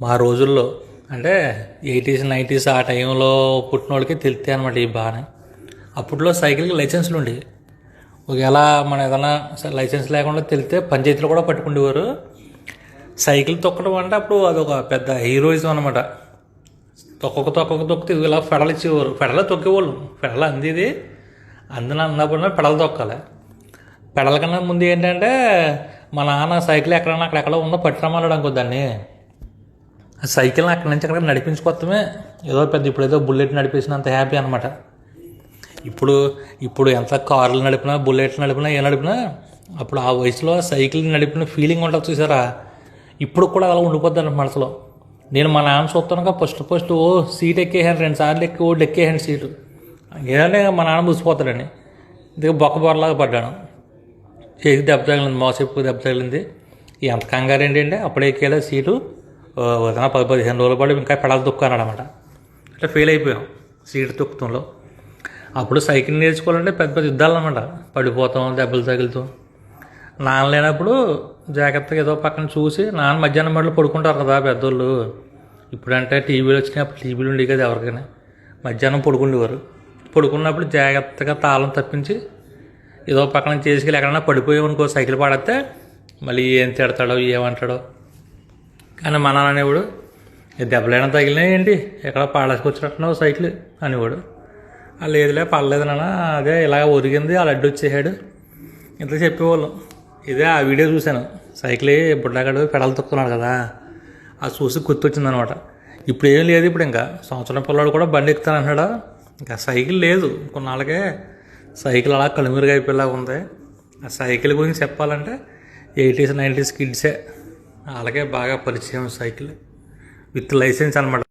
మా రోజుల్లో అంటే ఎయిటీస్ నైంటీస్ ఆ టైంలో పుట్టిన వాళ్ళకి తెలుస్తాయి అనమాట ఈ బాగానే అప్పట్లో సైకిల్కి లైసెన్స్లు ఉండేవి. ఒకవేళ మనం ఏదైనా లైసెన్స్ లేకుండా తెలితే పంచాయతీలో కూడా పట్టుకుండేవారు. సైకిల్ తొక్కడం అంటే అప్పుడు అదొక పెద్ద హీరోయిజం అనమాట తొక్కకు తొక్కకు తొక్కితే ఇలా ఫెడలు ఇచ్చేవారు. ఫెడలో తొక్కేవాళ్ళు. ఫెడలు అందేది. అందిన అన్నప్పుడు పెడలు తొక్కాలి. పెడల కన్నా ముందు ఏంటంటే మా నాన్న సైకిల్ ఎక్కడన్నా అక్కడెక్కడ ఉందో పట్టురమ్మన్నాడు అనుకో దాన్ని. సైకిల్ని అక్కడి నుంచి అక్కడ నడిపించుకోవటమే ఏదో పెద్ద ఇప్పుడు ఏదో బుల్లెట్ నడిపేసినంత హ్యాపీ అనమాట ఇప్పుడు ఇప్పుడు ఎంత కార్లు నడిపినా బుల్లెట్లు నడిపినా ఏ నడిపినా అప్పుడు ఆ వయసులో సైకిల్ నడిపిన ఫీలింగ్ ఉంటుంది చూసారా? ఇప్పుడు కూడా అలా ఉండిపోద్ది అన్నమాట మనసులో. నేను మా నాన్న చూస్తానుగా ఫస్ట్ ఫస్ట్ ఓ సీట్ ఎక్కేసాను రెండు సార్లు ఎక్కి ఓ ఎక్కేసాను సీటు. ఏదైనా మా నాన్న ముసిపోతాడని ఇదిగో బొక్కబొరలాగా పడ్డాను. చేతికి దెబ్బ తగిలింది మోసేపు దెబ్బ తగిలింది. ఎంత కంగారు ఏంటంటే అప్పుడే ఎక్కేలా సీటు. వదిన పది పదిహేను రోజుల పాటు ఇంకా పెడాలు తొక్కాను అనమాట ఫెయిల్ అయిపోయాం. సీట్ తొక్కుతంలో. అప్పుడు సైకిల్ నేర్చుకోవాలంటే పెద్ద పెద్ద యుద్ధాలు అనమాట పడిపోతాం దెబ్బలు తగులుతాం. నాన్న లేనప్పుడు జాగ్రత్తగా ఏదో పక్కన చూసి నాన్న మధ్యాహ్నం మళ్ళీ పడుకుంటారు కదా పెద్దోళ్ళు. ఇప్పుడంటే టీవీలు వచ్చినాయి అప్పుడు టీవీలు ఉండేవి కదా ఎవరికైనా. మధ్యాహ్నం పడుకుండేవారు. పడుకున్నప్పుడు జాగ్రత్తగా తాళం తప్పించి ఏదో పక్కన చేసుకెళ్ళి ఎక్కడైనా పడిపోయావు అనుకో సైకిల్ పడితే మళ్ళీ ఏం తిడతాడో ఏమంటాడో. కానీ మా నాన్న అనేవాడు దెబ్బలైనా తగిలినాయి ఏంటి? ఎక్కడ పాడేసుకొచ్చినట్టున్నావు సైకిల్? అనేవాడు. "ఆ, లేదులే పర్లేదు నాన్న. అదే ఇలాగ ఒరిగింది అలా లడ్డు వచ్చేసాడు. ఇంత చెప్పేవాళ్ళం. ఇదే ఆ వీడియో చూశాను. సైకిల్ బుడ్డగాడు పెడలు తొక్కుతున్నాడు కదా. అది చూసి గుర్తొచ్చిందనమాట. ఇప్పుడు ఏం లేదు ఇప్పుడు ఇంకా. సంవత్సరం పిల్లాడు కూడా బండి ఎక్కుతాను అంటాడా ఇంకా సైకిల్ లేదు. కొన్నాళ్ళకే సైకిల్ అలా కలుమురుగా అయిపోయేలాగా ఉంది. ఆ సైకిల్ గురించి చెప్పాలంటే ఎయిటీస్ నైంటీస్ కిడ్సే. అలాగే బాగా పరిచయం సైకిల్ విత్ లైసెన్స్ అనమాట